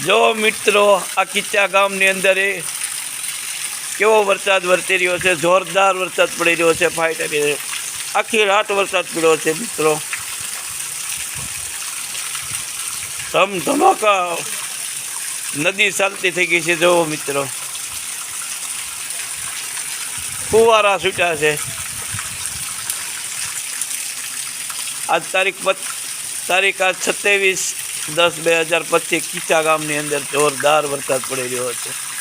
જો મિત્રો, આ કિચ્ચા ગામની અંદર એ કેવો વરસાદ વરસી રહ્યો છે, જોરદાર વરસાદ પડી રહ્યો છે ફાઈટ આખી રાત વરસાદ પડ્યો છે મિત્રો. ધમ ધમાકા નદી ચાલતી થઈ ગઈ છે જોવો મિત્રો. ફુવારા છૂટ્યા છે. આજ તારીખ તારીખ આજ સત્યાવીસ દસ બે હજાર પચીસ કીચા ગામની અંદર જોરદાર વરસાદ પડી રહ્યો છે.